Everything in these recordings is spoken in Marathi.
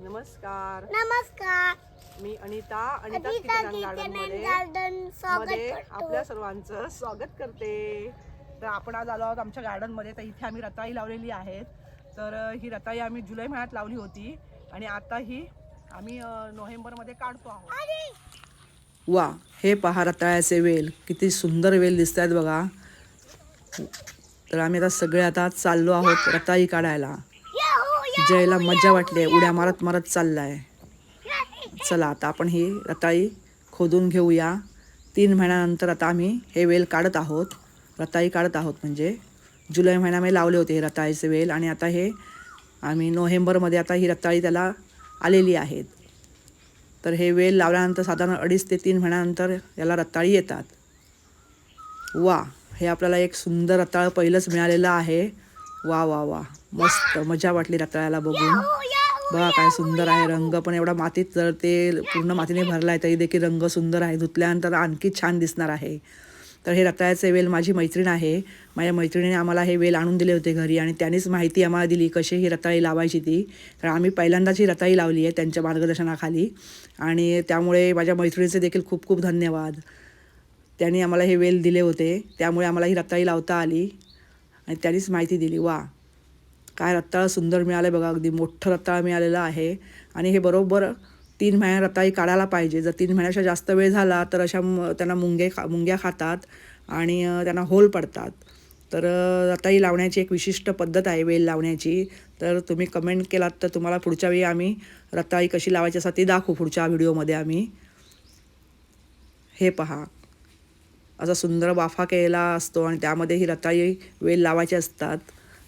नमस्कार. नमस्कार. मी अनिता अनिता अनिता किचन गार्डनमध्ये गार्डन स्वागत मध्ये करतो. आपल्या सर्वांचं स्वागत करते. तर आपण आज आलो आहोत आमच्या गार्डनमध्ये. तर इथे आम्ही रताळी लावलेली आहेत. तर अं, ही रताळी आम्ही जुलै महिन्यात लावली होती. आणि आता ही आम्ही नोव्हेंबरमध्ये काढतो आहोत. वा हे पहा रताळ्याचे वेल. किती सुंदर वेल दिसत आहेत बघा. तर आम्ही आता सगळे आता चाललो आहोत रताळी काढायला. जयला मजा वाटली आहे. उड्या मारत मारत चाललाय. चला आता आपण ही रताळी खोदून घेऊया. तीन महिन्यानंतर आता आम्ही हे वेल काढत आहोत. रताळी काढत आहोत म्हणजे जुलै महिन्यामध्ये लावले होते हे रताळीचे वेल आणि आता हे आम्ही नोव्हेंबरमध्ये आता ही रताळी त्याला आलेली आहेत. तर हे वेल लावल्यानंतर साधारण अडीच ते तीन महिन्यानंतर याला रताळी येतात. वा हे आपल्याला एक सुंदर रताळ पहिलंच मिळालेलं आहे. वा वा वा. मस्त मजा वाटली रताळ्याला बघून. बघा काय सुंदर आहे रंग. पण एवढा मातीत जर ते पूर्ण मातीने भरला आहे तरी देखील रंग सुंदर आहे. धुतल्यानंतर आणखी छान दिसणार आहे. तर हे रताळ्याचे वेल माझी मैत्रीण आहे. माझ्या मैत्रिणीने आम्हाला हे वेल आणून दिले होते घरी आणि त्यांनीच माहिती आम्हाला दिली कशी ही रताळी लावायची ती. तर आम्ही पहिल्यांदाच ही रताळी लावली आहे त्यांच्या मार्गदर्शनाखाली. आणि त्यामुळे माझ्या मैत्रिणीचे देखील खूप खूप धन्यवाद. त्यांनी आम्हाला हे वेल दिले होते. त्यामुळे आम्हाला ही रताळी लावता आली. आणि त्यांनीच माहिती दिली वा काय रताळ सुंदर मिळालं आहे बघा अगदी मोठं रताळ मिळालेलं आहे. आणि हे बरोबर तीन महिन्या रताळी काढायला पाहिजे. जर तीन महिन्याच्या जास्त वेळ झाला तर अशा त्यांना मुंगे खा मुंग्या खातात आणि त्यांना होल पडतात. तर रताई रताळी लावण्याची एक विशिष्ट पद्धत आहे वेल लावण्याची. तर तुम्ही कमेंट केलात तर तुम्हाला पुढच्या वेळी आम्ही रताळी कशी लावायची असतात ती दाखवू पुढच्या व्हिडिओमध्ये आम्ही. हे पहा. असा सुंदर वाफा केलेला असतो आणि त्यामध्ये ही रताळी वेल लावायचे असतात.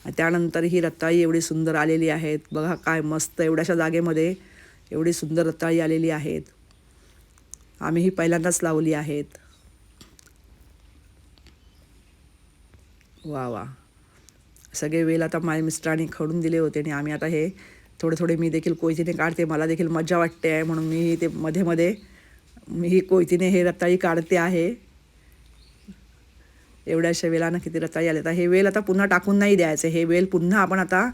आणि त्यानंतर ही रताळी एवढी सुंदर आलेली आहेत. बघा काय मस्त एवढ्याशा जागेमध्ये एवढी सुंदर रताळी आलेली आहेत. आम्ही ही पहिल्यांदाच लावली आहेत. वा वा. सगळे वेल आता माझ्या मिस्टरांनी खडून दिले होते आणि आम्ही आता हे थोडे थोडे मी देखील कोयतीने काढते. मला देखील मजा वाटते आहे म्हणून मी ते मध्ये मध्ये मी ही कोयतीने हे रताळी काढते आहे. एवढ्याशा वेलानं किती रताळी आले तर हे वेल आता पुन्हा टाकून नाही द्यायचं. हे वेल पुन्हा आपण आता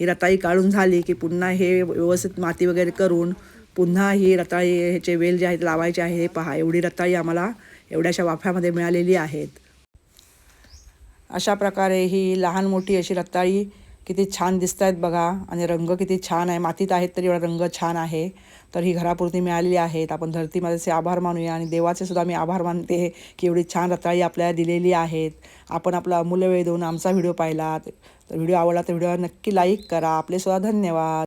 ही रताळी काढून झाली की पुन्हा हे व्यवस्थित माती वगैरे करून पुन्हा ही रताळी ह्याचे वेल जे आहेत लावायचे आहे हे पहा. एवढी रताळी आम्हाला एवढ्याशा वाफ्यामध्ये मिळालेली आहेत. अशा प्रकारे ही लहान मोठी अशी रताळी किती छान दिसत आहेत बघा. आणि रंग किती छान आहे. मातीत आहेत तरी एवढा रंग छान आहे. तर ही घरापुरती मिळालेली आहेत. आपण धरती माझ्याचे आभार मानूया आणि देवाचे सुद्धा मी आभार मानते की एवढी छान रताळी आपल्याला दिलेली आहेत. आपण आपला अमूल्य वेळ देऊन आमचा व्हिडिओ पाहिला तर व्हिडिओ आवडला तर व्हिडिओ नक्की लाईक करा. आपले सुद्धा धन्यवाद.